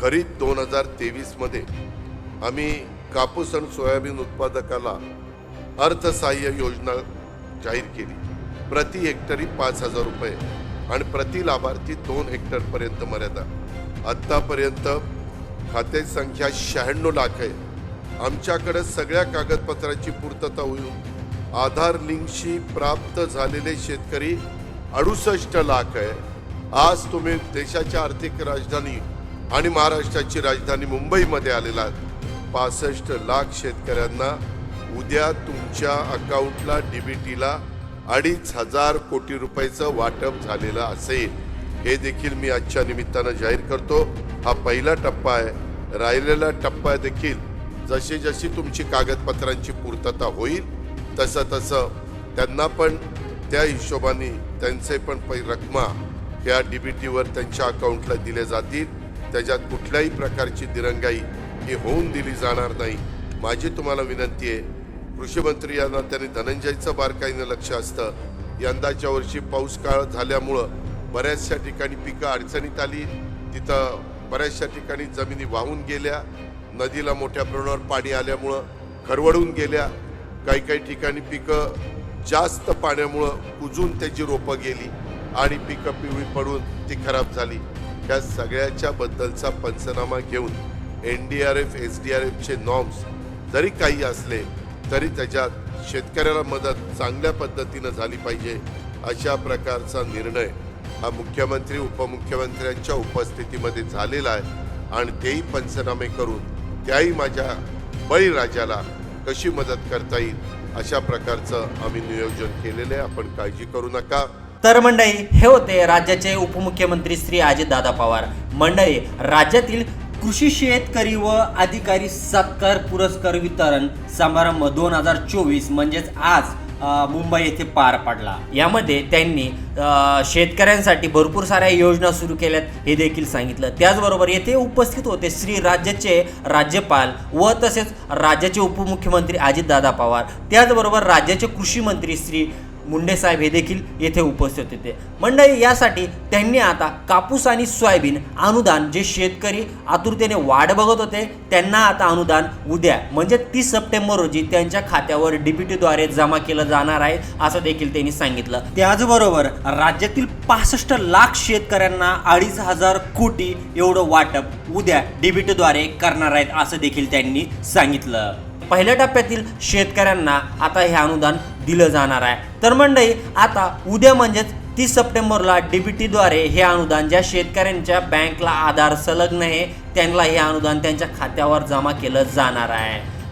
खरीप दोन हजार तेवीसमध्ये आम्ही कापूस आणि सोयाबीन उत्पादकाला अर्थसहाय्य योजना जाहीर केली. प्रति हेक्टरी पाच हजार रुपये आणि प्रति लाभार्थी दोन हेक्टरपर्यंत मर्यादा. आत्तापर्यंत खाते संख्या शहाण्णव लाख आहे. आमच्याकडे सगळ्या कागदपत्रांची पूर्तता होईल. आधार लिंकशी प्राप्त झालेले शेतकरी अडुसष्ट लाख आहे. आज तुम्ही देशाच्या आर्थिक राजधानी आणि महाराष्ट्राची राजधानी मुंबईमध्ये आलेला पासष्ट लाख शेतकऱ्यांना उद्या तुमच्या अकाउंटला डीबीटीला अडीच हजार कोटी रुपयाचं वाटप झालेलं असेल. हे देखील मी आजच्या निमित्तानं जाहीर करतो. हा पहिला टप्पा आहे. राहिलेला टप्पा देखील जशी जशी तुमची कागदपत्रांची पूर्तता होईल तसं तसं त्यांना पण त्या हिशोबाने त्यांचे पण पै रकमा ह्या डी बी टीवर त्यांच्या अकाउंटला दिले जातील. त्याच्यात कुठल्याही प्रकारची दिरंगाई ही होऊन दिली जाणार नाही. माझी तुम्हाला विनंती आहे कृषी मंत्री यांना त्यांनी धनंजयचं बारकाईनं लक्ष असतं. यंदाच्या वर्षी पाऊस काळ झाल्यामुळं बऱ्याचशा ठिकाणी पिकं अडचणीत आली. तिथं बऱ्याचशा ठिकाणी जमिनी वाहून गेल्या. नदीला मोठ्या प्रमाणावर पाणी आल्यामुळं खरवडून गेल्या. काही काही ठिकाणी पिकं जास्त पाण्यामुळं कुजून त्याची रोपं गेली आणि पिकं पिवळी पडून ती खराब झाली. या सगळ्याच्या बद्दलचा पंचनामा घेऊन N D R F S D R एफचे norms जरी काही असले तरी त्याच्यात शेतकऱ्याला मदत चांगल्या पद्धतीनं झाली पाहिजे अशा प्रकारचा निर्णय हा मुख्यमंत्री उपमुख्यमंत्र्यांच्या उपस्थितीमध्ये झालेला आहे. आणि तेही पंचनामे करून त्याही माझ्या बळीराजाला कशी मदत करता येईल अशा प्रकारचं आम्ही नियोजन केलेलं आहे. आपण काळजी करू नका. तर मंडळी हे होते राज्याचे उपमुख्यमंत्री श्री अजितदादा पवार. मंडळी राज्यातील कृषी शेतकरी व अधिकारी सत्कार पुरस्कार वितरण समारंभ दोन हजार चोवीस म्हणजेच आज मुंबई येथे पार पडला. यामध्ये त्यांनी शेतकऱ्यांसाठी भरपूर साऱ्या योजना सुरू केल्यात हे देखील सांगितलं. त्याचबरोबर येथे उपस्थित होते श्री राज्याचे राज्यपाल व तसेच राज्याचे उपमुख्यमंत्री अजितदादा पवार. त्याचबरोबर राज्याचे कृषी मंत्री श्री मुंडे साहेब हे देखील येथे उपस्थित होते. मंडळी यासाठी त्यांनी आता कापूस आणि सोयाबीन अनुदान जे शेतकरी आतुरतेने वाट बघत होते त्यांना आता अनुदान उद्या म्हणजे तीस सप्टेंबर रोजी त्यांच्या खात्यावर डीबीटीद्वारे जमा केलं जाणार आहे असं देखील त्यांनी सांगितलं. त्याचबरोबर राज्यातील पासष्ट लाख शेतकऱ्यांना अडीच हजार कोटी एवढं वाटप उद्या डीबीटीद्वारे करणार आहेत असं देखील त्यांनी सांगितलं. पहिल्या टप्प्यातील शेतकऱ्यांना आता हे अनुदान दिलं जाणार आहे. तर मंडळी आता उद्या म्हणजेच तीस सप्टेंबरला डीबीटीद्वारे हे अनुदान ज्या शेतकऱ्यांच्या बँकला आधार संलग्न आहे त्यांना हे अनुदान त्यांच्या खात्यावर जमा केलं जाणार आहे.